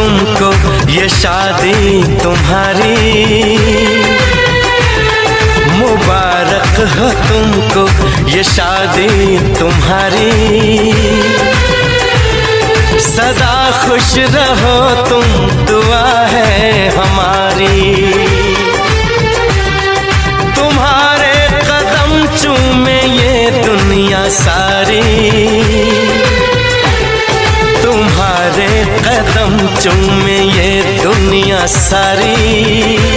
तुमको ये शादी तुम्हारी। मुबारक हो तुमको ये शादी तुम्हारी। सदा खुश रहो तुम, दुआ है। तुम्हारे कदम चूमे ये दुनिया सारी।